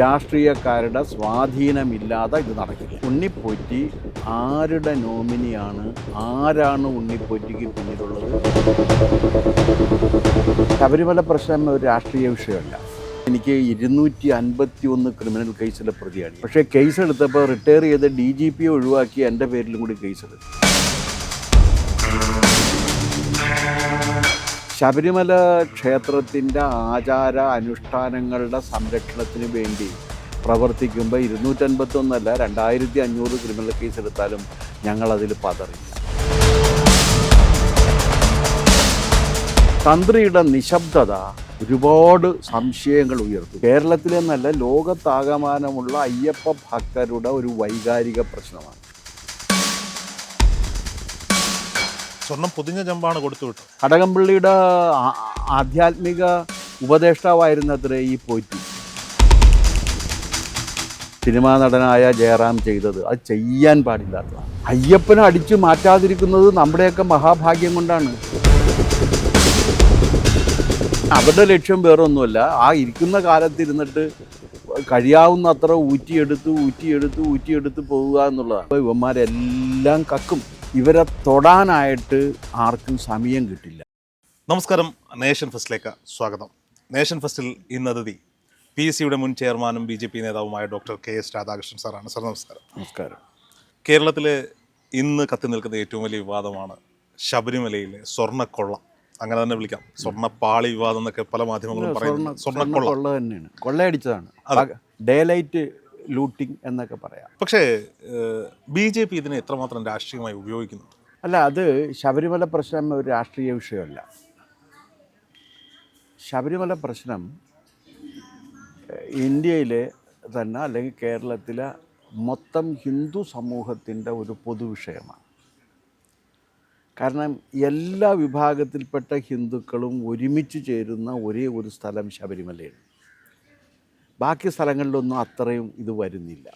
രാഷ്ട്രീയക്കാരുടെ സ്വാധീനമില്ലാതെ ഇത് നടക്കില്ല. ഉണ്ണിപ്പൊറ്റി ആരുടെ നോമിനിയാണ്? ആരാണ് ഉണ്ണിപ്പൊറ്റിക്ക് പിന്നിലുള്ളത്? ശബരിമല പ്രശ്നം ഒരു രാഷ്ട്രീയ വിഷയമല്ല. എനിക്ക് ഇരുന്നൂറ്റി അൻപത്തി ഒന്ന് ക്രിമിനൽ കേസിലെ പ്രതിയാണ്. പക്ഷേ കേസ് എടുത്തപ്പോൾ റിട്ടയർ ചെയ്ത് ഡി ജി പി ഒഴിവാക്കി എന്റെ പേരിലും കൂടി കേസ് ശബരിമല ക്ഷേത്രത്തിന്റെ ആചാര അനുഷ്ഠാനങ്ങളുടെ സംരക്ഷണത്തിന് വേണ്ടി പ്രവർത്തിക്കുമ്പോൾ ഇരുന്നൂറ്റൻപത്തൊന്നല്ല രണ്ടായിരത്തി അഞ്ഞൂറ് ക്രിമിനൽ കേസ് എടുത്താലും ഞങ്ങളതിൽ പതറില്ല. തന്ത്രിയുടെ നിശബ്ദത ഒരുപാട് സംശയങ്ങൾ ഉയർത്തും. കേരളത്തിലെന്നല്ല ലോകത്താകമാനമുള്ള അയ്യപ്പ ഭക്തരുടെ ഒരു വൈകാരിക പ്രശ്നമാണ്. സ്വർണം പൊതിഞ്ഞ ചെമ്പാണ് കൊടുത്തു അടകംപള്ളിയുടെ ആധ്യാത്മിക ഉപദേഷ്ടാവായിരുന്നത്രേ ഈ പോറ്റി. സിനിമാ നടനായ ജയറാം ചെയ്തത് അത് ചെയ്യാൻ പാടില്ലാത്തതാണ്. അയ്യപ്പനെ അടിച്ചു മാറ്റാതിരിക്കുന്നത് നമ്മുടെയൊക്കെ മഹാഭാഗ്യം കൊണ്ടാണ്. അവരുടെ ലക്ഷ്യം വേറൊന്നുമല്ല. ആ ഇരിക്കുന്ന കാലത്തിരുന്നിട്ട് കഴിയാവുന്ന അത്ര ഊറ്റിയെടുത്ത് ഊറ്റിയെടുത്ത് ഊറ്റിയെടുത്ത് പോവുക എന്നുള്ളതാണ്. അപ്പോൾ ഇവന്മാരെല്ലാം കക്കും. ഇവരെ തൊടാനായിട്ട് ആർക്കും സമയം കിട്ടില്ല. നമസ്കാരം. നേഷൻ ഫസ്റ്റിലേക്ക് സ്വാഗതം. നേഷൻ ഫസ്റ്റിൽ ഇന്ന് അതിഥി പി എസ് സിയുടെ മുൻ ചെയർമാനും ബി ജെ പി നേതാവുമായ ഡോക്ടർ കെ എസ് രാധാകൃഷ്ണൻ സാറാണ്. സാർ നമസ്കാരം. നമസ്കാരം. കേരളത്തിലെ ഇന്ന് കത്തി നിൽക്കുന്ന ഏറ്റവും വലിയ വിവാദമാണ് ശബരിമലയിലെ സ്വർണക്കൊള്ള. അങ്ങനെ തന്നെ വിളിക്കാം. സ്വർണപ്പാളി വിവാദം എന്നൊക്കെ പല മാധ്യമങ്ങളും പറയുന്നു. സ്വർണക്കൊള്ള. കൊള്ള തന്നെയാണ്. കൊള്ളയടിച്ചതാണ്. ഡേ ലൈറ്റ് ലൂട്ടിംഗ് എന്നൊക്കെ പറയാം. പക്ഷേ ബി ജെ പി ഇതിനെ എത്രമാത്രം രാഷ്ട്രീയമായി ഉപയോഗിക്കുന്നു? അല്ല അത് ശബരിമല പ്രശ്നം ഒരു രാഷ്ട്രീയ വിഷയമല്ല. ശബരിമല പ്രശ്നം ഇന്ത്യയിലെ തന്നെ അല്ലെങ്കിൽ കേരളത്തിലെ മൊത്തം ഹിന്ദു സമൂഹത്തിന്റെ ഒരു പൊതുവിഷയമാണ് കാരണം എല്ലാ വിഭാഗത്തിൽപ്പെട്ട ഹിന്ദുക്കളും ഒരുമിച്ച് ചേരുന്ന ഒരേ ഒരു സ്ഥലം ശബരിമലയാണ്. ബാക്കി സ്ഥലങ്ങളിലൊന്നും അത്രയും ഇത് വരുന്നില്ല.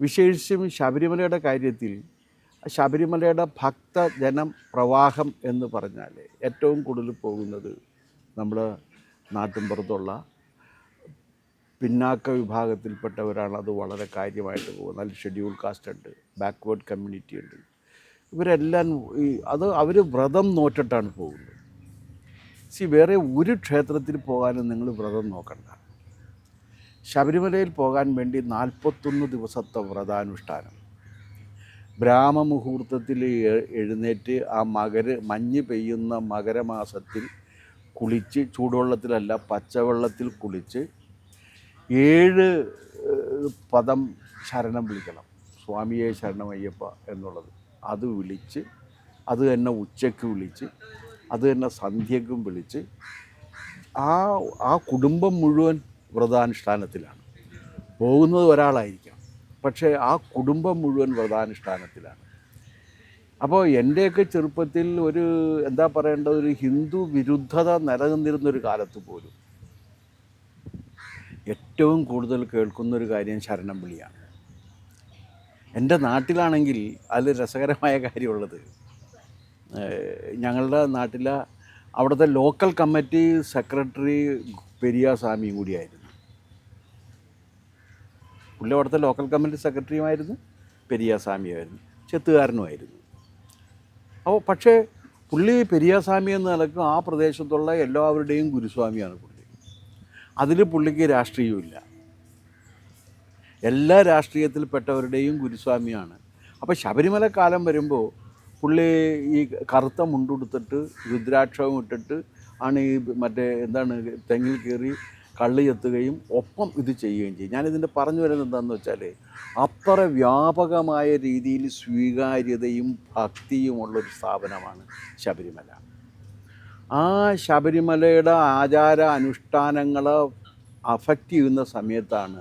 വിശേഷിച്ചും ശബരിമലയുടെ കാര്യത്തിൽ ശബരിമലയുടെ ഭക്തജനം പ്രവാഹം എന്ന് പറഞ്ഞാൽ ഏറ്റവും കൂടുതൽ പോകുന്നത് നമ്മൾ നാട്ടിൻപുറത്തുള്ള പിന്നാക്ക വിഭാഗത്തിൽപ്പെട്ടവരാണ്. അത് വളരെ കാര്യമായിട്ട് പോകുന്നത്. അതിൽ ഷെഡ്യൂൾ കാസ്റ്റ് ഉണ്ട് ബാക്ക്വേർഡ് കമ്മ്യൂണിറ്റി ഉണ്ട്. ഇവരെല്ലാം ഈ അത് അവർ വ്രതം നോറ്റിട്ടാണ് പോകുന്നത്. സി വേറെ ഒരു ക്ഷേത്രത്തിൽ പോകാനും നിങ്ങൾ വ്രതം നോക്കണ്ട. ശബരിമലയിൽ പോകാൻ വേണ്ടി നാൽപ്പത്തൊന്ന് ദിവസത്തെ വ്രതാനുഷ്ഠാനം. ബ്രാഹ്മമുഹൂർത്തത്തിൽ എഴുന്നേറ്റ് ആ മകര മഞ്ഞ് പെയ്യുന്ന മകരമാസത്തിൽ കുളിച്ച് ചൂടുവെള്ളത്തിലല്ല പച്ചവെള്ളത്തിൽ കുളിച്ച് ഏഴ് പദം ശരണം വിളിക്കണം. സ്വാമിയെ ശരണമയ്യപ്പ എന്നുള്ളത്. അത് വിളിച്ച് അത് തന്നെ ഉച്ചയ്ക്ക് വിളിച്ച് അത് തന്നെ സന്ധ്യക്കും വിളിച്ച് ആ ആ കുടുംബം മുഴുവൻ വ്രതാനുഷ്ഠാനത്തിലാണ്. പോകുന്നത് ഒരാളായിരിക്കാം പക്ഷേ ആ കുടുംബം മുഴുവൻ വ്രതാനുഷ്ഠാനത്തിലാണ്. അപ്പോൾ എന്റെയൊക്കെ ചെറുപ്പത്തിൽ ഒരു എന്താ പറയേണ്ട ഒരു ഹിന്ദു വിരുദ്ധത നിലനിന്നിരുന്നൊരു കാലത്ത് പോലും ഏറ്റവും കൂടുതൽ കേൾക്കുന്നൊരു കാര്യം ശരണം വിളിയാണ്. എന്റെ നാട്ടിലാണെങ്കിൽ അതിൽ രസകരമായ കാര്യമുള്ളത് ഞങ്ങളുടെ നാട്ടിലെ അവിടുത്തെ ലോക്കൽ കമ്മിറ്റി സെക്രട്ടറി പെരിയാസ്വാമിയും കൂടിയായിരുന്നു. പുള്ളി അവിടുത്തെ ലോക്കൽ കമ്മിറ്റി സെക്രട്ടറിയുമായിരുന്നു പെരിയാസ്വാമിയായിരുന്നു ചെത്തുകാരനുമായിരുന്നു അപ്പോൾ പക്ഷേ പുള്ളി പെരിയാസ്വാമി എന്ന നിലയ്ക്ക് ആ പ്രദേശത്തുള്ള എല്ലാവരുടെയും ഗുരുസ്വാമിയാണ് പുള്ളി. അതിൽ പുള്ളിക്ക് രാഷ്ട്രീയമില്ല എല്ലാ രാഷ്ട്രീയത്തിൽപ്പെട്ടവരുടെയും ഗുരുസ്വാമിയാണ്. അപ്പോൾ ശബരിമല കാലം വരുമ്പോൾ പുള്ളി ഈ കറുത്ത മുണ്ടുടുത്തിട്ട് രുദ്രാക്ഷവും ഇട്ടിട്ട് ആണ് ഈ മറ്റേ എന്താണ് തെങ്ങിൽ കയറി കള്ളി എത്തുകയും ഒപ്പം ഇത് ചെയ്യുകയും ചെയ്യും. ഞാനിതിന്റെ പറഞ്ഞു വരുന്നത് എന്താണെന്ന് വെച്ചാൽ അത്ര വ്യാപകമായ രീതിയിൽ സ്വീകാര്യതയും ഭക്തിയുമുള്ളൊരു സ്ഥാപനമാണ് ശബരിമല. ആ ശബരിമലയുടെ ആചാര അനുഷ്ഠാനങ്ങൾ അഫക്റ്റ് ചെയ്യുന്ന സമയത്താണ്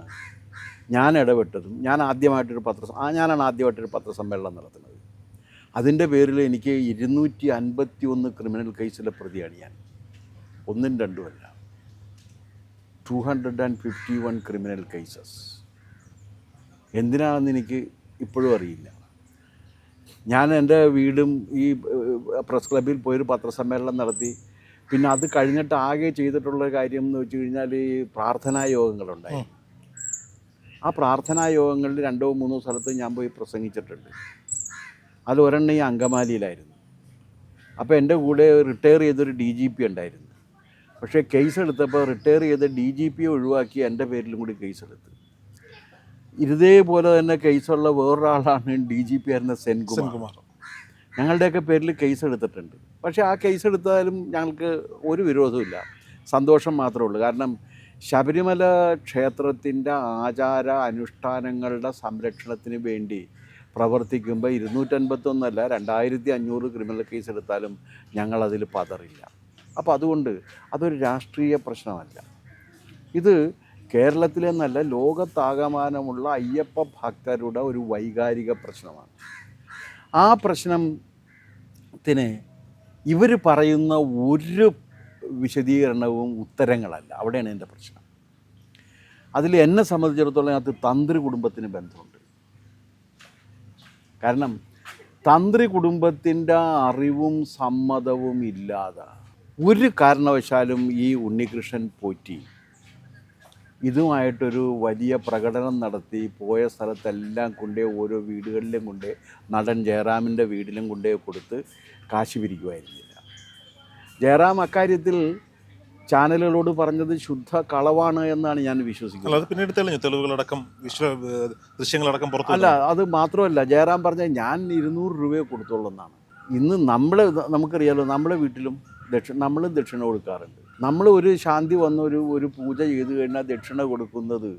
ഞാൻ ഇടപെട്ടതും. ഞാൻ ആദ്യമായിട്ടൊരു പത്ര ആ ഞാനാണ് ആദ്യമായിട്ടൊരു പത്രസമ്മേളനം നടത്തുന്നത്. അതിന്റെ പേരിൽ എനിക്ക് ഇരുന്നൂറ്റി അൻപത്തി ഒന്ന് ക്രിമിനൽ കേസിലെ പ്രതിയാണ് ഞാൻ. ഒന്നും രണ്ടുമല്ല. Two hundred and fifty one criminal cases എന്തിനാണെന്ന് എനിക്ക് ഇപ്പോഴും അറിയില്ല. ഞാൻ എന്റെ വീടും ഈ പ്രസ് ക്ലബ്ബിൽ പോയൊരു പത്രസമ്മേളനം നടത്തി. പിന്നെ അത് കഴിഞ്ഞിട്ട് ആകെ ചെയ്തിട്ടുള്ള കാര്യം എന്ന് വെച്ച് കഴിഞ്ഞാൽ ഈ പ്രാർത്ഥനാ യോഗങ്ങളുണ്ടായി. ആ പ്രാർത്ഥനാ യോഗങ്ങളിൽ രണ്ടോ മൂന്നോ സ്ഥലത്ത് ഞാൻ പോയി പ്രസംഗിച്ചിട്ടുണ്ട്. അത് ഒരെണ്ണം ഈ അങ്കമാലിയിലായിരുന്നു. അപ്പോൾ എന്റെ കൂടെ റിട്ടയർ ചെയ്തൊരു ഡി ജി പി ഉണ്ടായിരുന്നു. പക്ഷേ കേസ് എടുത്തപ്പോൾ റിട്ടയർ ചെയ്ത ഡി ജി പിയെ ഒഴിവാക്കി എന്റെ പേരിലും കൂടി കേസ് എടുത്തു. ഇതേപോലെ തന്നെ കേസുള്ള വേറൊരാളാണ് ഡി ജി പി ആയിരുന്ന സെൻകുമാർ. സെൻകുമാർ. ഞങ്ങളുടെയൊക്കെ പേരിൽ കേസ് എടുത്തിട്ടുണ്ട്. പക്ഷേ ആ കേസ് എടുത്താലും ഞങ്ങൾക്ക് ഒരു വിരോധമില്ല സന്തോഷം മാത്രമേ ഉള്ളൂ. കാരണം ശബരിമല ക്ഷേത്രത്തിന്റെ ആചാര അനുഷ്ഠാനങ്ങളുടെ സംരക്ഷണത്തിന് വേണ്ടി പ്രവർത്തിക്കുമ്പോൾ ഇരുന്നൂറ്റൻപത്തൊന്നല്ല രണ്ടായിരത്തി അഞ്ഞൂറ് ക്രിമിനൽ കേസ് എടുത്താലും ഞങ്ങളതിൽ പതറില്ല. അപ്പോൾ അതുകൊണ്ട് അതൊരു രാഷ്ട്രീയ പ്രശ്നമല്ല. ഇത് കേരളത്തിലെ നല്ല ലോകത്താകമാനമുള്ള അയ്യപ്പ ഭക്തരുടെ ഒരു വൈകാരിക പ്രശ്നമാണ്. ആ പ്രശ്നത്തിന് ഇവർ പറയുന്ന ഒരു വിശദീകരണവും ഉത്തരങ്ങളല്ല. അവിടെയാണ് എന്റെ പ്രശ്നം. അതിൽ എന്നെ സംബന്ധിച്ചിടത്തോളം അത് തന്ത്രി കുടുംബത്തിന് ബന്ധമുണ്ട്. കാരണം തന്ത്രി കുടുംബത്തിന്റെ അറിവും സമ്മതവും ഇല്ലാതെ ഒരു കാരണവശാലും ഈ ഉണ്ണികൃഷ്ണൻ പോറ്റി. ഇതുമായിട്ടൊരു വലിയ പ്രകടനം നടത്തി പോയ സ്ഥലത്തെല്ലാം കൊണ്ടേ ഓരോ വീടുകളിലും കൊണ്ടേ നടൻ ജയറാമിന്റെ വീടിലും കൊണ്ടേ കൊടുത്ത് കാശ് പിരിക്കുമായിരുന്നില്ല. ജയറാം അക്കാര്യത്തിൽ ചാനലുകളോട് പറഞ്ഞത് ശുദ്ധ കളവാണ് എന്നാണ് ഞാൻ വിശ്വസിക്കുന്നത്. അല്ല അത് പിന്നീട് തെളിഞ്ഞു. തെളിവുകളടക്കം വിശ്വ ഏഹ് ദൃശ്യങ്ങളടക്കം പുറത്തു അല്ല അത് മാത്രമല്ല ജയറാം പറഞ്ഞ ഞാൻ ഇരുന്നൂറ് രൂപയെ കൊടുത്തോളൂ എന്നാണ്. ഇന്ന് നമ്മൾ നമുക്കറിയാലോ നമ്മുടെ വീട്ടിലും ദക്ഷിണ നമ്മൾ ദക്ഷിണ കൊടുക്കാറുണ്ട്. നമ്മൾ ഒരു ശാന്തി വന്ന ഒരു ഒരു പൂജ ചെയ്ത് കഴിഞ്ഞാൽ ദക്ഷിണ കൊടുക്കുന്നത്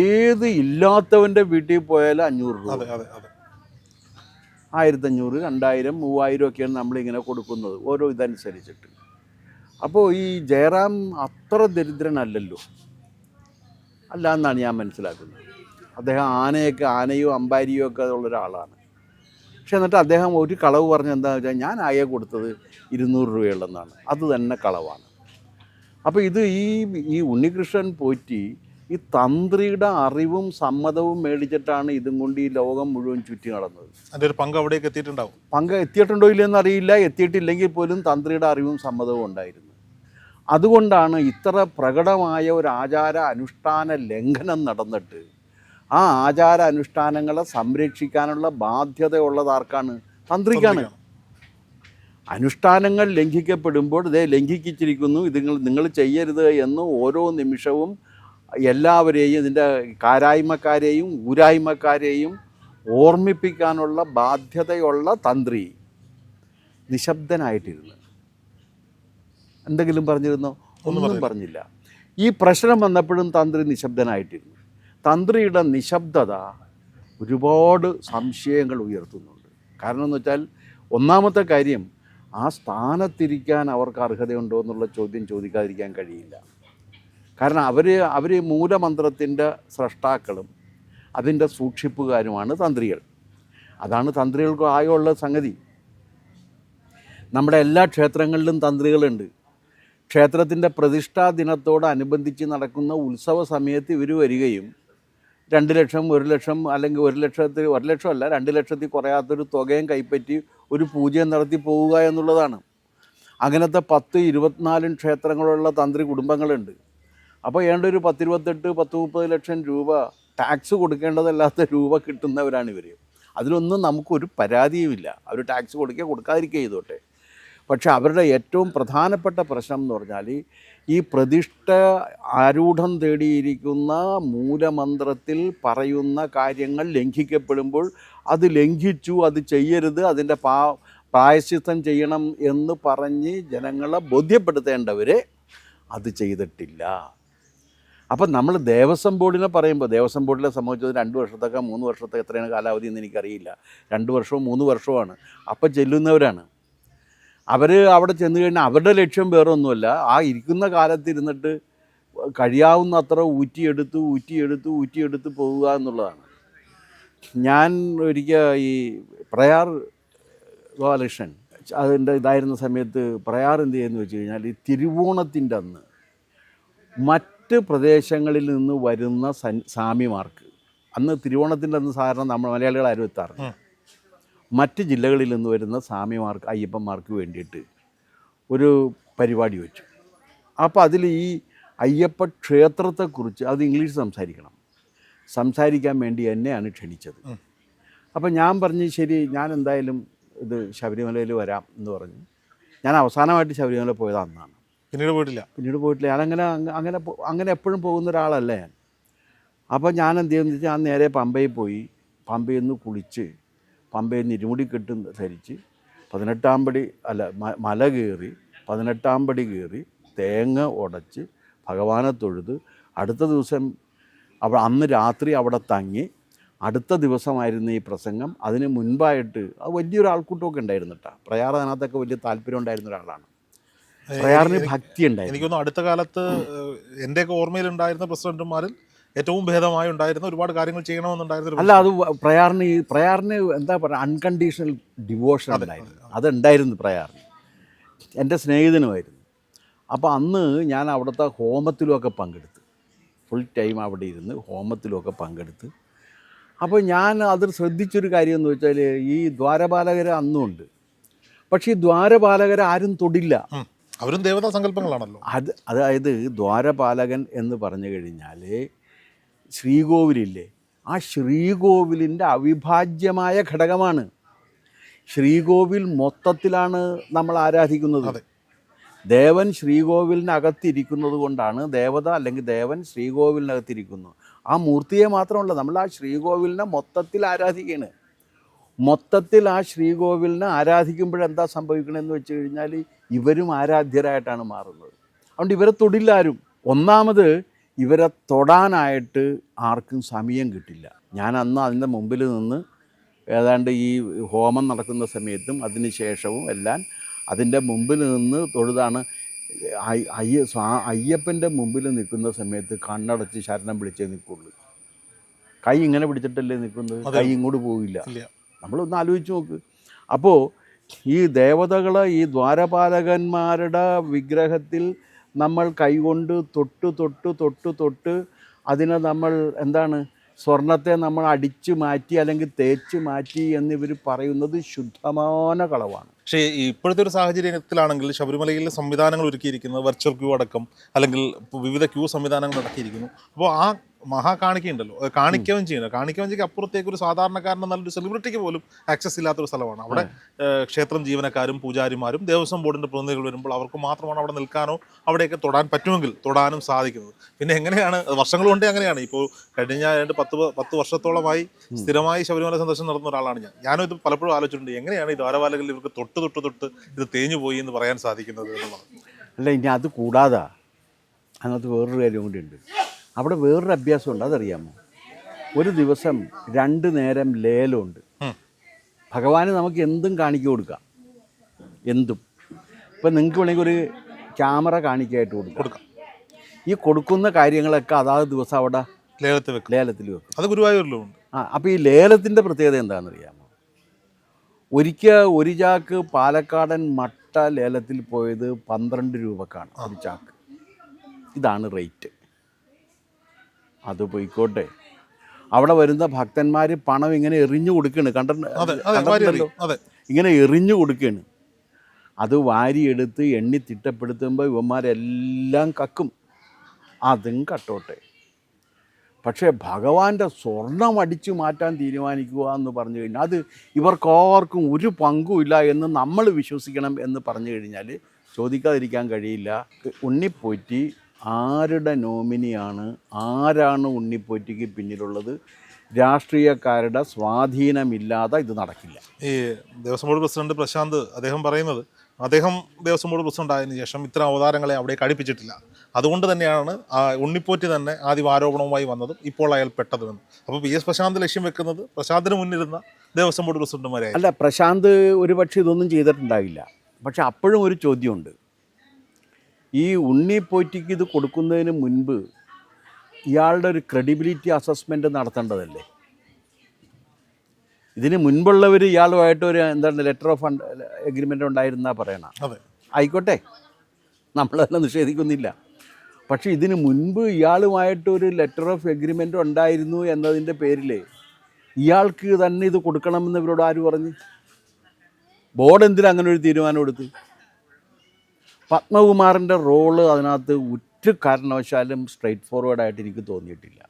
ഏത് ഇല്ലാത്തവന്റെ വീട്ടിൽ പോയാലും അഞ്ഞൂറ് രൂപ. ആയിരത്തഞ്ഞൂറ് രണ്ടായിരം മൂവായിരം ഒക്കെയാണ് നമ്മളിങ്ങനെ കൊടുക്കുന്നത് ഓരോ ഇതനുസരിച്ചിട്ട്. അപ്പോൾ ഈ ജയറാം അത്ര ദരിദ്രനല്ലല്ലോ. അല്ല എന്നാണ് ഞാൻ മനസ്സിലാക്കുന്നത്. അദ്ദേഹം ആനയൊക്കെ ആനയും അമ്പാരിയും ഒക്കെ ഉള്ള ഒരാളാണ്. പക്ഷെ എന്നിട്ട് അദ്ദേഹം ഒരു കളവ് പറഞ്ഞ എന്താണെന്ന് വെച്ചാൽ ഞാൻ ആയ കൊടുത്തത് ഇരുന്നൂറ് രൂപയുള്ളതെന്നാണ്. അത് തന്നെ കളവാണ്. അപ്പോൾ ഇത് ഈ ഈ ഉണ്ണികൃഷ്ണൻ പോറ്റി ഈ തന്ത്രിയുടെ അറിവും സമ്മതവും മേടിച്ചിട്ടാണ് ഇതും കൊണ്ട് ഈ ലോകം മുഴുവൻ ചുറ്റി നടന്നത്. അതിന്റെ ഒരു പങ്ക് അവിടേക്ക് എത്തിയിട്ടുണ്ടാവും. പങ്ക് എത്തിയിട്ടുണ്ടോ ഇല്ലെന്ന് അറിയില്ല. എത്തിയിട്ടില്ലെങ്കിൽ പോലും തന്ത്രിയുടെ അറിവും സമ്മതവും ഉണ്ടായിരുന്നു. അതുകൊണ്ടാണ് ഇത്ര പ്രകടമായ ഒരു ആചാര അനുഷ്ഠാന ലംഘനം നടന്നിട്ട് ആ ആചാര അനുഷ്ഠാനങ്ങളെ സംരക്ഷിക്കാനുള്ള ബാധ്യതയുള്ളത് ആർക്കാണ് തന്ത്രിക്കാണ്. അനുഷ്ഠാനങ്ങൾ ലംഘിക്കപ്പെടുമ്പോൾ ഇതേ ലംഘിച്ചിരിക്കുന്നു ഇത് നിങ്ങൾ ചെയ്യരുത് എന്ന് ഓരോ നിമിഷവും എല്ലാവരെയും ഇതിന്റെ കാരായ്മക്കാരെയും ഊരായ്മക്കാരെയും ഓർമ്മിപ്പിക്കാനുള്ള ബാധ്യതയുള്ള തന്ത്രി. നിശബ്ദനായിട്ടിരുന്നു. എന്തെങ്കിലും പറഞ്ഞിരുന്നോ? ഒന്നും പറഞ്ഞില്ല. ഈ പ്രശ്നം വന്നപ്പോഴും തന്ത്രി നിശബ്ദനായിട്ടിരുന്നു. തന്ത്രിയുടെ നിശബ്ദത ഒരുപാട് സംശയങ്ങൾ ഉയർത്തുന്നുണ്ട്. കാരണം എന്ന് വെച്ചാൽ ഒന്നാമത്തെ കാര്യം ആ സ്ഥാനത്തിരിക്കാൻ അവർക്ക് അർഹതയുണ്ടോ എന്നുള്ള ചോദ്യം ചോദിക്കാതിരിക്കാൻ കഴിയില്ല. കാരണം അവർ അവർ മൂലമന്ത്രത്തിന്റെ സ്രഷ്ടാക്കളും അതിന്റെ സൂക്ഷിപ്പുകാരുമാണ് തന്ത്രികൾ. അതാണ് തന്ത്രികൾക്ക് ആയുള്ള സംഗതി. നമ്മുടെ എല്ലാ ക്ഷേത്രങ്ങളിലും തന്ത്രികളുണ്ട്. ക്ഷേത്രത്തിന്റെ പ്രതിഷ്ഠാ ദിനത്തോടനുബന്ധിച്ച് നടക്കുന്ന ഉത്സവ സമയത്ത് ഇവർ വരികയും രണ്ട് ലക്ഷം ഒരു ലക്ഷം അല്ലെങ്കിൽ ഒരു ലക്ഷത്തിൽ ഒരു ലക്ഷമല്ല രണ്ട് ലക്ഷത്തിൽ കുറയാത്തൊരു തുകയും കൈപ്പറ്റി ഒരു പൂജയും നടത്തി പോവുക എന്നുള്ളതാണ്. അങ്ങനത്തെ പത്ത് ഇരുപത്തിനാലും ക്ഷേത്രങ്ങളുള്ള തന്ത്രി കുടുംബങ്ങളുണ്ട്. അപ്പോൾ ഏണ്ട ഒരു പത്തിരുപത്തെട്ട് പത്ത് മുപ്പത് ലക്ഷം രൂപ ടാക്സ് കൊടുക്കേണ്ടതല്ലാത്ത രൂപ കിട്ടുന്നവരാണ് ഇവർ അതിലൊന്നും നമുക്കൊരു പരാതിയുമില്ല. അവർ ടാക്സ് കൊടുക്കുക കൊടുക്കാതിരിക്കുക ചെയ്തോട്ടെ. പക്ഷേ അവരുടെ ഏറ്റവും പ്രധാനപ്പെട്ട പ്രശ്നം എന്ന് പറഞ്ഞാൽ ഈ പ്രതിഷ്ഠ ആരൂഢം തേടിയിരിക്കുന്ന മൂലമന്ത്രത്തിൽ പറയുന്ന കാര്യങ്ങൾ ലംഘിക്കപ്പെടുമ്പോൾ അത് ലംഘിച്ചു അത് ചെയ്യരുത് അതിന്റെ പാ പ്രായശ്ചിത്തം ചെയ്യണം എന്ന് പറഞ്ഞ് ജനങ്ങളെ ബോധ്യപ്പെടുത്തേണ്ടവരെ അത് ചെയ്തിട്ടില്ല. അപ്പം നമ്മൾ ദേവസ്വം ബോർഡിനെ പറയുമ്പോൾ ദേവസ്വം ബോർഡിനെ സംബന്ധിച്ചത് രണ്ട് വർഷത്തൊക്കെ മൂന്ന് വർഷത്തേക്ക് എത്രയാണ് കാലാവധി എന്ന് എനിക്കറിയില്ല. രണ്ട് വർഷവും മൂന്ന് വർഷവുമാണ്. അപ്പം ചെല്ലുന്നവരാണ്. അവർ അവിടെ ചെന്ന് കഴിഞ്ഞാൽ അവരുടെ ലക്ഷ്യം വേറൊന്നുമല്ല. ആ ഇരിക്കുന്ന കാലത്ത് ഇരുന്നിട്ട് കഴിയാവുന്ന അത്ര ഊറ്റിയെടുത്ത് ഊറ്റിയെടുത്ത് ഊറ്റിയെടുത്ത് പോവുക എന്നുള്ളതാണ്. ഞാൻ ഒരിക്കൽ ഈ പ്രയാർ ഗോപാലകൃഷ്ണൻ അതിന്റെ ഇതായിരുന്ന സമയത്ത് പ്രയാർ എന്ത് ചെയ്യുന്നു വെച്ച് കഴിഞ്ഞാൽ ഈ തിരുവോണത്തിന്റെ അന്ന് മറ്റ് പ്രദേശങ്ങളിൽ നിന്ന് വരുന്ന സാമിമാർക്ക് അന്ന് തിരുവോണത്തിന്റെ അന്ന് സാധാരണ നമ്മൾ മലയാളികൾ ആരും എത്താറില്ല. മറ്റ് ജില്ലകളിൽ നിന്ന് വരുന്ന സ്വാമിമാർക്ക് അയ്യപ്പന്മാർക്ക് വേണ്ടിയിട്ട് ഒരു പരിപാടി വെച്ചു. അപ്പോൾ അതിൽ ഈ അയ്യപ്പ ക്ഷേത്രത്തെക്കുറിച്ച് അത് ഇംഗ്ലീഷ് സംസാരിക്കണം. സംസാരിക്കാൻ വേണ്ടി എന്നെയാണ് ക്ഷണിച്ചത്. അപ്പോൾ ഞാൻ പറഞ്ഞ് ശരി ഞാൻ എന്തായാലും ഇത് ശബരിമലയിൽ വരാം എന്ന് പറഞ്ഞു. ഞാൻ അവസാനമായിട്ട് ശബരിമല പോയത് അന്നാണ്. പിന്നീട് പോയിട്ടില്ല. പിന്നീട് പോയിട്ടില്ല. ഞാനങ്ങനെ അങ്ങനെ അങ്ങനെ എപ്പോഴും പോകുന്ന ഒരാളല്ല ഞാൻ. അപ്പോൾ ഞാൻ എന്ത് ചെയ്യുമെന്ന് വെച്ചാൽ ഞാൻ നേരെ പമ്പയിൽ പോയി പമ്പയിൽ നിന്ന് കുളിച്ച് പമ്പയിൽ നിന്ന് ഇരുമുടി കെട്ട് ധരിച്ച് പതിനെട്ടാം പടി അല്ല മല കയറി പതിനെട്ടാം പടി കയറി തേങ്ങ ഉടച്ച് ഭഗവാനെ തൊഴുത് അടുത്ത ദിവസം അവ അന്ന് രാത്രി അവിടെ തങ്ങി അടുത്ത ദിവസമായിരുന്നു ഈ പ്രസംഗം. അതിന് മുൻപായിട്ട് അത് വലിയൊരു ആൾക്കൂട്ടമൊക്കെ ഉണ്ടായിരുന്നു കേട്ടോ പ്രയാർ അതിനകത്തൊക്കെ വലിയ താല്പര്യം ഉണ്ടായിരുന്ന ഒരാളാണ്. പ്രയാറിന് ഭക്തി ഉണ്ടായിരുന്നു. എനിക്കൊന്നും അടുത്ത കാലത്ത് എന്റെയൊക്കെ എന്റെയൊക്കെ ഓർമ്മയിലുണ്ടായിരുന്ന പ്രസിഡന്റുമാരിൽ ഏറ്റവും ഭേദമായി ഉണ്ടായിരുന്ന ഒരുപാട് കാര്യങ്ങൾ ചെയ്യണമെന്നുണ്ടായിരുന്നു അല്ല അത് പ്രയാറിന് ഈ പ്രയാറിന് എന്താ പറയുക അൺകണ്ടീഷണൽ ഡിവോഷൻ ഉണ്ടായിരുന്നു. അതുണ്ടായിരുന്നു പ്രയാറിന്. എന്റെ സ്നേഹിതനുമായിരുന്നു. അപ്പോൾ അന്ന് ഞാൻ അവിടുത്തെ ഹോമത്തിലുമൊക്കെ പങ്കെടുത്തു. ഫുൾ ടൈം അവിടെ ഇരുന്ന് ഹോമത്തിലുമൊക്കെ പങ്കെടുത്ത്. അപ്പോൾ ഞാൻ അതിൽ ശ്രദ്ധിച്ചൊരു കാര്യം എന്ന് വെച്ചാൽ ഈ ദ്വാരപാലകർ അന്നും ഉണ്ട് പക്ഷേ ഈ ദ്വാരപാലകരെ ആരും തൊടില്ല. അവരും ദേവതാ സങ്കല്പങ്ങളാണല്ലോ. അത് അതായത് ദ്വാരപാലകൻ എന്ന് പറഞ്ഞു കഴിഞ്ഞാൽ ശ്രീകോവിലില്ലേ? ആ ശ്രീകോവിലിന്റെ അവിഭാജ്യമായ ഘടകമാണ്. ശ്രീകോവിൽ മൊത്തത്തിലാണ് നമ്മൾ ആരാധിക്കുന്നത്. ദേവൻ ശ്രീകോവിലിനകത്തിരിക്കുന്നത് കൊണ്ടാണ് ദേവത അല്ലെങ്കിൽ ദേവൻ ശ്രീകോവിലിനകത്തിരിക്കുന്നു. ആ മൂർത്തിയെ മാത്രമല്ല നമ്മൾ ആ ശ്രീകോവിലിനെ മൊത്തത്തിൽ ആരാധിക്കുകയാണ് മൊത്തത്തിൽ ആ ശ്രീകോവിലിനെ ആരാധിക്കുമ്പോഴെന്താ സംഭവിക്കണമെന്ന് വെച്ച് കഴിഞ്ഞാൽ ഇവരും ആരാധ്യരായിട്ടാണ് മാറുന്നത്. അതുകൊണ്ട് ഇവരെ തൊടില്ലാരും. ഒന്നാമത് ഇവരെ തൊടാനായിട്ട് ആർക്കും സമയം കിട്ടില്ല. ഞാൻ അന്ന് അതിന്റെ മുമ്പിൽ നിന്ന് ഏതാണ്ട് ഈ ഹോമം നടക്കുന്ന സമയത്തും അതിന് ശേഷവും എല്ലാം അതിന്റെ മുമ്പിൽ നിന്ന് തൊഴുതാണ്. അയ്- അയ്യ സ്വാ- അയ്യപ്പന്റെ മുമ്പിൽ നിൽക്കുന്ന സമയത്ത് കണ്ണടച്ച് ശരണം പിടിച്ചേ നിൽക്കുള്ളൂ. കൈ ഇങ്ങനെ പിടിച്ചിട്ടല്ലേ നിൽക്കുന്നത്. കൈ ഇങ്ങോട്ട് പോവില്ല. നമ്മളൊന്ന് ആലോചിച്ച് നോക്ക്. അപ്പോൾ ഈ ദേവതകൾ ഈ ദ്വാരപാലകന്മാരുടെ വിഗ്രഹത്തിൽ നമ്മൾ കൈകൊണ്ട് തൊട്ട് തൊട്ട് തൊട്ട് തൊട്ട് അതിനെ നമ്മൾ എന്താണ് സ്വർണത്തെ നമ്മൾ അടിച്ചു മാറ്റി അല്ലെങ്കിൽ തേച്ച് മാറ്റി എന്നിവർ പറയുന്നത് ശുദ്ധமான കളവാണ്. പക്ഷേ ഇപ്പോഴത്തെ ഒരു സാഹചര്യത്തിലാണെങ്കിൽ ശബരിമലയിലെ സംവിധാനങ്ങൾ ഒരുക്കിയിരിക്കുന്നത് വെർച്വൽ ക്യൂ അടക്കം അല്ലെങ്കിൽ വിവിധ ക്യൂ സംവിധാനങ്ങൾ നടത്തിയിരിക്കുന്നു അപ്പോൾ ആ മഹാകാണിക്കയുണ്ടല്ലോ അത് കാണിക്കവും ചെയ്യുന്നത് കാണിക്കവഞ്ചിക്ക് അപ്പുറത്തേക്ക് ഒരു സാധാരണക്കാരൻ നല്ലൊരു സെലിബ്രിറ്റിക്ക് പോലും ആക്സസ് ഇല്ലാത്തൊരു സ്ഥലമാണ്. അവിടെ ക്ഷേത്രം ജീവനക്കാരും പൂജാരിമാരും ദേവസ്വം ബോർഡിന്റെ പ്രതിനിധികൾ വരുമ്പോൾ അവർക്ക് മാത്രമാണ് അവിടെ നിൽക്കാനോ അവിടെയൊക്കെ തൊടാൻ പറ്റുമെങ്കിൽ തൊടാനും സാധിക്കുന്നത്. പിന്നെ എങ്ങനെയാണ് വർഷങ്ങൾ കൊണ്ടേ അങ്ങനെയാണ്. ഇപ്പോൾ കഴിഞ്ഞ രണ്ട് പത്ത് പത്ത് വർഷത്തോളമായി സ്ഥിരമായി ശബരിമല സന്ദർശനം നടത്തുന്ന ഒരാളാണ് ഞാൻ. ഞാനും ഇത് പലപ്പോഴും ആലോചിച്ചിട്ടുണ്ട് എങ്ങനെയാണ് ഈ ദ്വാരപാലകളിൽ ഇവർക്ക് തൊട്ട് തൊട്ട് തൊട്ട് ഇത് തേഞ്ഞു പോയി എന്ന് പറയാൻ സാധിക്കുന്നത് എന്നുള്ളത്? അല്ല ഇനി അത് കൂടാതെ. അങ്ങനത്തെ വേറൊരു കാര്യം കൂടി ഉണ്ട്. അവിടെ വേറൊരു അഭ്യാസമുണ്ട് അതറിയാമോ? ഒരു ദിവസം രണ്ട് നേരം ലേലമുണ്ട്. ഭഗവാന് നമുക്ക് എന്തും കാണിച്ചു കൊടുക്കാം. എന്തും. ഇപ്പം നിങ്ങൾക്ക് വേണമെങ്കിൽ ഒരു ക്യാമറ കാണിക്കായിട്ട് കൊടുക്കാം. കൊടുക്കാം. ഈ കൊടുക്കുന്ന കാര്യങ്ങളൊക്കെ അതാത് ദിവസം അവിടെ ലേലത്തിൽ വെക്കും. ലേലത്തിൽ വെക്കും. അത് ഗുരുവായൂരിലും ഉണ്ട് ആ അപ്പോൾ ഈ ലേലത്തിന്റെ പ്രത്യേകത എന്താണെന്നറിയാമോ? ഒരിക്കൽ ഒരു ചാക്ക് പാലക്കാടൻ മട്ട ലേലത്തിൽ പോയത് പന്ത്രണ്ട് രൂപക്കാണ് ഒരു ചാക്ക്. ഇതാണ് റേറ്റ്. അത് പോയിക്കോട്ടെ. അവിടെ വരുന്ന ഭക്തന്മാർ പണം ഇങ്ങനെ എറിഞ്ഞു കൊടുക്കുകയാണ് അതെ കണ്ടിട്ടുണ്ടല്ലോ? ഇങ്ങനെ എറിഞ്ഞു കൊടുക്കുകയാണ് അത് വാരിയെടുത്ത് എണ്ണി തിട്ടപ്പെടുത്തുമ്പോൾ ഇവന്മാരെല്ലാം കക്കും. അതും കട്ടോട്ടെ. പക്ഷേ ഭഗവാന്റെ സ്വർണം അടിച്ചു മാറ്റാൻ തീരുമാനിക്കുക എന്ന് പറഞ്ഞു കഴിഞ്ഞാൽ അത് ഇവർക്കാർക്കും ഒരു പങ്കുമില്ല എന്ന് നമ്മൾ വിശ്വസിക്കണം എന്ന് പറഞ്ഞു കഴിഞ്ഞാൽ ചോദിക്കാതിരിക്കാൻ കഴിയില്ല. ഉണ്ണിപ്പോറ്റി ആരുടെ നോമിനിയാണ് ആരാണ് ഉണ്ണിപ്പോറ്റിക്ക് പിന്നിലുള്ളത്? രാഷ്ട്രീയക്കാരുടെ സ്വാധീനമില്ലാതെ ഇത് നടക്കില്ല. ഈ ദേവസ്വം ബോർഡ് പ്രസിഡന്റ് പ്രശാന്ത് അദ്ദേഹം പറയുന്നത് അദ്ദേഹം ദേവസ്വം ബോർഡ് പ്രസിഡന്റ് ആയതിനു ശേഷം ഇത്തരം അവതാരങ്ങളെ അവിടെ കടിപ്പിച്ചിട്ടില്ല. അതുകൊണ്ട് തന്നെയാണ് ആ ഉണ്ണിപ്പോറ്റി തന്നെ ആദ്യം ആരോപണവുമായി വന്നതും ഇപ്പോൾ അയാൾ പെട്ടതുമെന്ന്. അപ്പോൾ പി എസ് പ്രശാന്ത് ലക്ഷ്യം വെക്കുന്നത് പ്രശാന്തിന് മുന്നിരുന്ന ദേവസ്വം ബോർഡ് പ്രസിഡന്റുമാരെ അല്ല പ്രശാന്ത് ഒരുപക്ഷെ ഇതൊന്നും ചെയ്തിട്ടുണ്ടാകില്ല പക്ഷെ അപ്പോഴും ഒരു ചോദ്യമുണ്ട്. ഈ ഉണ്ണി ഉണ്ണിപ്പോറ്റിക്ക് ഇത് കൊടുക്കുന്നതിന് മുൻപ് ഇയാളുടെ ഒരു ക്രെഡിബിലിറ്റി അസസ്മെന്റ് നടത്തേണ്ടതല്ലേ? ഇതിന് മുൻപുള്ളവർ ഇയാളുമായിട്ട് ഒരു എന്താണ് ലെറ്റർ ഓഫ് എഗ്രിമെന്റ് ഉണ്ടായിരുന്നാ പറയണം? അതെ. ആയിക്കോട്ടെ. നമ്മളതെല്ലാം നിഷേധിക്കുന്നില്ല. പക്ഷേ ഇതിന് മുൻപ് ഇയാളുമായിട്ട് ഒരു ലെറ്റർ ഓഫ് എഗ്രിമെന്റ് ഉണ്ടായിരുന്നു എന്നതിന്റെ പേരിൽ ഇയാൾക്ക് തന്നെ ഇത് കൊടുക്കണമെന്ന് ഇവരോട് ആര് പറഞ്ഞു? ബോർഡ് എന്തിനാ അങ്ങനെ ഒരു തീരുമാനം എടുത്ത്? പത്മകുമാറിന്റെ റോൾ അതിനകത്ത് ഒരു കാരണവശാലും സ്ട്രൈറ്റ് ഫോർവേഡായിട്ട് എനിക്ക് തോന്നിയിട്ടില്ല.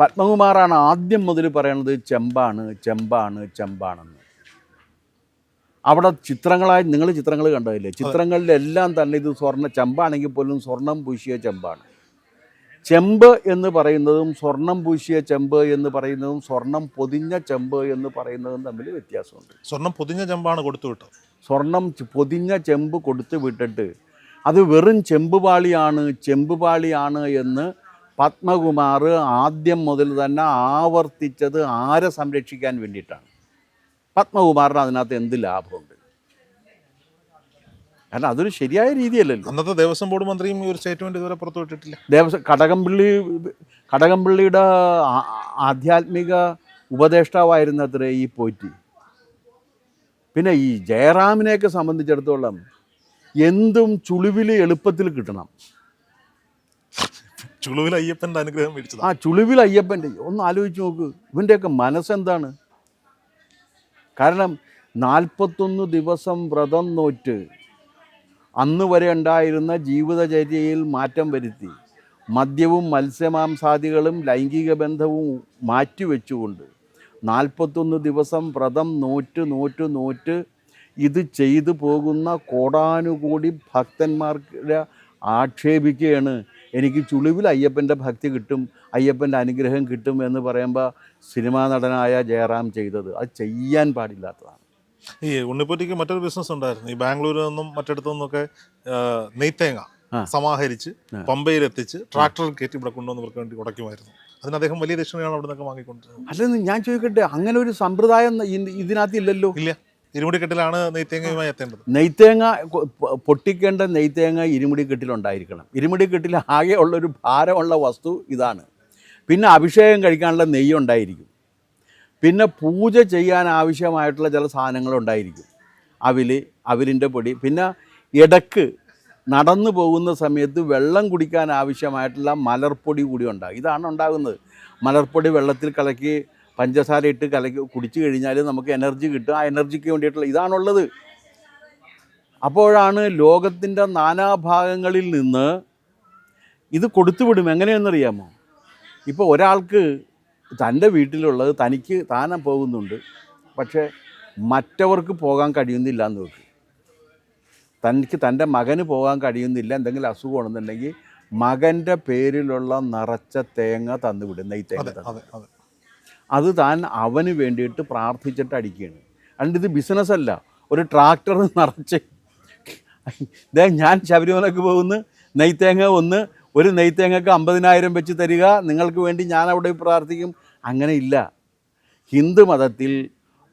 പത്മകുമാറാണ് ആദ്യം മുതൽ പറയണത് ചെമ്പാണ് ചെമ്പാണ് ചെമ്പാണെന്ന്. അവിടെ ചിത്രങ്ങളായി നിങ്ങൾ ചിത്രങ്ങൾ കണ്ടതില്ലേ? ചിത്രങ്ങളിലെല്ലാം തന്നെ ഇത് സ്വർണ ചെമ്പാണെങ്കിൽ പോലും സ്വർണം പൂശിയ ചെമ്പാണ്. ചെമ്പ് എന്ന് പറയുന്നതും സ്വർണം പൂശിയ ചെമ്പ് എന്ന് പറയുന്നതും സ്വർണം പൊതിഞ്ഞ ചെമ്പ് എന്ന് പറയുന്നതും തമ്മിൽ വ്യത്യാസമുണ്ട്. സ്വർണം പൊതിഞ്ഞ ചെമ്പാണ് കൊടുത്തു വിട്ടത്. സ്വർണം പൊതിഞ്ഞ ചെമ്പ് കൊടുത്തു വിട്ടിട്ട്. അത് വെറും ചെമ്പുപാളിയാണ് ചെമ്പുപാളിയാണ് എന്ന് പത്മകുമാർ ആദ്യം മുതൽ തന്നെ ആവർത്തിച്ചത് ആരെ സംരക്ഷിക്കാൻ വേണ്ടിയിട്ടാണ്. പത്മകുമാറിന് അതിനകത്ത് എന്ത് ലാഭമുണ്ട്? കാരണം അതൊരു ശരിയായ രീതിയല്ലല്ലോ. അന്നത്തെ ദേവസ്വം ബോർഡ് മന്ത്രിയും ഒരു സ്റ്റേറ്റ്മെന്റ് ഇതുവരെ പുറത്തു വിട്ടിട്ടില്ല ദേവസ്വം കടകംപള്ളി കടകംപള്ളിയുടെ ആധ്യാത്മിക ഉപദേഷ്ടാവായിരുന്നത്രേ ഈ പോറ്റി. പിന്നെ ഈ ജയറാമിനെയൊക്കെ സംബന്ധിച്ചിടത്തോളം എന്തും ചുളിവിൽ എളുപ്പത്തിൽ കിട്ടണം. ചുളുവിൽ അയ്യപ്പന്റെ അനുഗ്രഹം മേടിച്ചത്. ആ ചുളിവിൽ അയ്യപ്പന്റെ ഒന്ന് ആലോചിച്ച് നോക്ക് ഇവന്റെയൊക്കെ മനസ്സെന്താണ്? കാരണം നാൽപ്പത്തൊന്ന് ദിവസം വ്രതം നോറ്റ് അന്ന് വരെ ഉണ്ടായിരുന്ന ജീവിതചര്യയിൽ മാറ്റം വരുത്തി മദ്യവും മത്സ്യമാംസാദികളും ലൈംഗിക ബന്ധവും മാറ്റിവെച്ചുകൊണ്ട് നാൽപ്പത്തൊന്ന് ദിവസം വ്രതം നോറ്റ് നോറ്റ് നോറ്റ് ഇത് ചെയ്തു പോകുന്ന കോടാനുകൂടി ഭക്തന്മാർക്ക് ആക്ഷേപിക്കുകയാണ്. എനിക്ക് ചുളിവിൽ അയ്യപ്പന്റെ ഭക്തി കിട്ടും അയ്യപ്പന്റെ അനുഗ്രഹം കിട്ടും എന്ന് പറയുമ്പോൾ സിനിമാ നടനായ ജയറാം ചെയ്തത്. അത് ചെയ്യാൻ പാടില്ലാത്തതാണ്. ഈ ഉണ്ണിപ്പൊറ്റിക്ക് മറ്റൊരു ബിസിനസ് ഉണ്ടായിരുന്നു. ഈ ബാംഗ്ലൂരിൽ നിന്നും മറ്റിടത്തു നിന്നൊക്കെ നെയ്ത്തേങ്ങ സമാഹരിച്ച് പമ്പയിലെത്തിച്ച് ട്രാക്ടറിൽ കയറ്റി ഇവിടെ കൊണ്ടുവന്ന് ഇവർക്ക് വേണ്ടി ഉടക്കുമായിരുന്നു അതിന് അദ്ദേഹം വലിയ ദക്ഷിണയാണ് അവിടെ നിന്നൊക്കെ വാങ്ങിക്കൊണ്ടിരുന്നത്. അല്ലെന്ന് ഞാൻ ചോദിക്കട്ടെ അങ്ങനെ ഒരു സമ്പ്രദായം ഇതിനകത്ത് ഇല്ലല്ലോ ഇല്ല. ഇരുമുടിക്കെട്ടിലാണ് നെയ്ത്തേങ്ങയുമായി എത്തേണ്ടത്. നെയ്ത്തേങ്ങ പൊട്ടിക്കേണ്ട നെയ്ത്തേങ്ങ ഇരുമുടിക്കെട്ടിലുണ്ടായിരിക്കണം. ഇരുമുടിക്കെട്ടിൽ ഇരുമുടി കെട്ടിൽ ആകെ ഉള്ളൊരു ഭാരമുള്ള വസ്തു ഇതാണ്. പിന്നെ അഭിഷേകം കഴിക്കാനുള്ള നെയ്യ് ഉണ്ടായിരിക്കും പിന്നെ പൂജ ചെയ്യാൻ ആവശ്യമായിട്ടുള്ള ചില സാധനങ്ങളുണ്ടായിരിക്കും. അവിൽ അവിലിന്റെ പൊടി പിന്നെ ഇടയ്ക്ക് നടന്നു പോകുന്ന സമയത്ത് വെള്ളം കുടിക്കാൻ ആവശ്യമായിട്ടുള്ള മലർപ്പൊടി കൂടി ഉണ്ടാകും. ഇതാണ് ഉണ്ടാകുന്നത്. മലർപ്പൊടി വെള്ളത്തിൽ കലക്കി പഞ്ചസാര ഇട്ട് കലക്കി കുടിച്ചു കഴിഞ്ഞാൽ നമുക്ക് എനർജി കിട്ടും. ആ എനർജിക്ക് വേണ്ടിയിട്ടുള്ള ഇതാണുള്ളത്. അപ്പോഴാണ് ലോകത്തിന്റെ നാനാഭാഗങ്ങളിൽ നിന്ന് ഇത് കൊടുത്തുവിടും. എങ്ങനെയെന്നറിയാമോ ഇപ്പോൾ ഒരാൾക്ക് തന്റെ വീട്ടിലുള്ളത് തനിക്ക് താനെ പോകുന്നുണ്ട്. പക്ഷേ മറ്റവർക്ക് പോകാൻ കഴിയുന്നില്ല എന്ന് വെക്കും തനിക്ക് തന്റെ മകന് പോകാൻ കഴിയുന്നില്ല എന്തെങ്കിലും അസുഖമാണെന്നുണ്ടെങ്കിൽ മകന്റെ പേരിലുള്ള നിറച്ച തേങ്ങ തന്നുവിടും നെയ്ത്തേങ്ങ അതെ തന്നു. അതെ താൻ അവന് വേണ്ടിയിട്ട് പ്രാർത്ഥിച്ചിട്ട് അടിക്കുകയാണ്. അതുകൊണ്ട് ഇത് ബിസിനസ്സല്ല ഒരു ട്രാക്ടർ നിറച്ച്. ദേ ഞാൻ ശബരിമലക്ക് പോകുന്നു നെയ്ത്തേങ്ങ ഒന്ന് ഒരു നെയ്ത്തേങ്ങക്ക് അമ്പതിനായിരം വെച്ച് തരിക നിങ്ങൾക്ക് വേണ്ടി ഞാൻ അവിടെ പ്രാർത്ഥിക്കും. അങ്ങനെ ഇല്ല. ഹിന്ദു മതത്തിൽ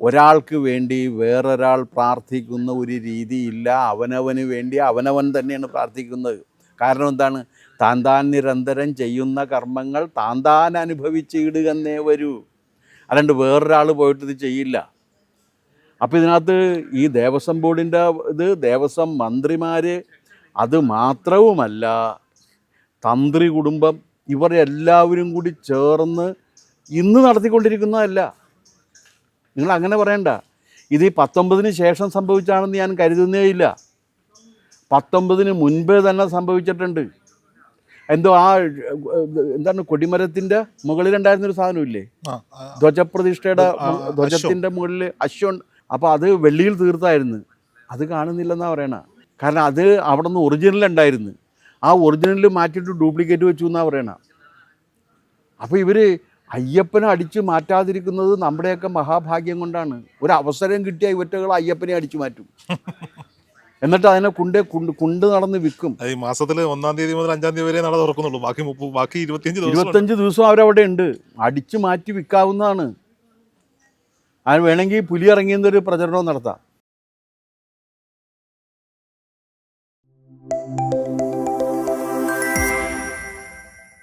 ഒരാൾക്ക് വേണ്ടി വേറൊരാൾ പ്രാർത്ഥിക്കുന്ന ഒരു രീതിയില്ല. അവനവന് വേണ്ടി അവനവൻ തന്നെയാണ് പ്രാർത്ഥിക്കുന്നത്. കാരണം എന്താണ്? താൻ താൻ നിരന്തരം ചെയ്യുന്ന കർമ്മങ്ങൾ താൻ താൻ അനുഭവിച്ചിടുകന്നേ വരൂ. അല്ലാണ്ട് വേറൊരാൾ പോയിട്ട് ഇത് ചെയ്യില്ല. അപ്പോൾ ഇതിനകത്ത് ഈ ദേവസ്വം ബോർഡിന്റെ ഇത് ദേവസ്വം മന്ത്രിമാർ അത് മാത്രവുമല്ല തന്ത്രി കുടുംബം ഇവർ എല്ലാവരും കൂടി ചേർന്ന് ഇന്ന് നടത്തിക്കൊണ്ടിരിക്കുന്നതല്ല. നിങ്ങൾ അങ്ങനെ പറയണ്ട. ഇത് ഈ പത്തൊമ്പതിന് ശേഷം സംഭവിച്ചാണെന്ന് ഞാൻ കരുതുന്നേയില്ല പത്തൊമ്പതിന് മുൻപേ തന്നെ സംഭവിച്ചിട്ടുണ്ട്. എന്തോ ആ എന്താണ് കൊടിമരത്തിന്റെ മുകളിലുണ്ടായിരുന്നൊരു സാധനമില്ലേ ധ്വജപ്രതിഷ്ഠയുടെ ധ്വജത്തിന്റെ മുകളിൽ അശ്വൻ അപ്പോൾ അത് വെള്ളിയിൽ തീർത്തായിരുന്നു. അത് കാണുന്നില്ലെന്നാണ് പറയണ. കാരണം അത് അവിടെ നിന്ന് ഒറിജിനൽ ഉണ്ടായിരുന്നു. ആ ഒറിജിനൽ മാറ്റിയിട്ട് ഡ്യൂപ്ലിക്കേറ്റ് വെച്ചു എന്നാണ് പറയണ. അപ്പോൾ ഇവർ അയ്യപ്പനെ അടിച്ചു മാറ്റാതിരിക്കുന്നത് നമ്മുടെയൊക്കെ മഹാഭാഗ്യം കൊണ്ടാണ്. ഒരു അവസരം കിട്ടിയ ഇവറ്റകൾ അയ്യപ്പനെ അടിച്ചു മാറ്റും. എന്നിട്ട് അതിനെ കുണ്ടേ കുണ്ട് കുണ്ട് നടന്ന് വിൽക്കും. മാസത്തിൽ ഒന്നാം തീയതി മുതൽ അഞ്ചാം തീയതി വരെ നട തുറക്കുന്നുള്ളൂ. ബാക്കി ബാക്കി ഇരുപത്തിയഞ്ച് ഇരുപത്തഞ്ച് ദിവസം അവരവിടെ ഉണ്ട്. അടിച്ചു മാറ്റി വിൽക്കാവുന്നതാണ്. അതിന് വേണമെങ്കിൽ പുലി ഇറങ്ങിയെന്നൊരു പ്രചരണവും നടത്താം.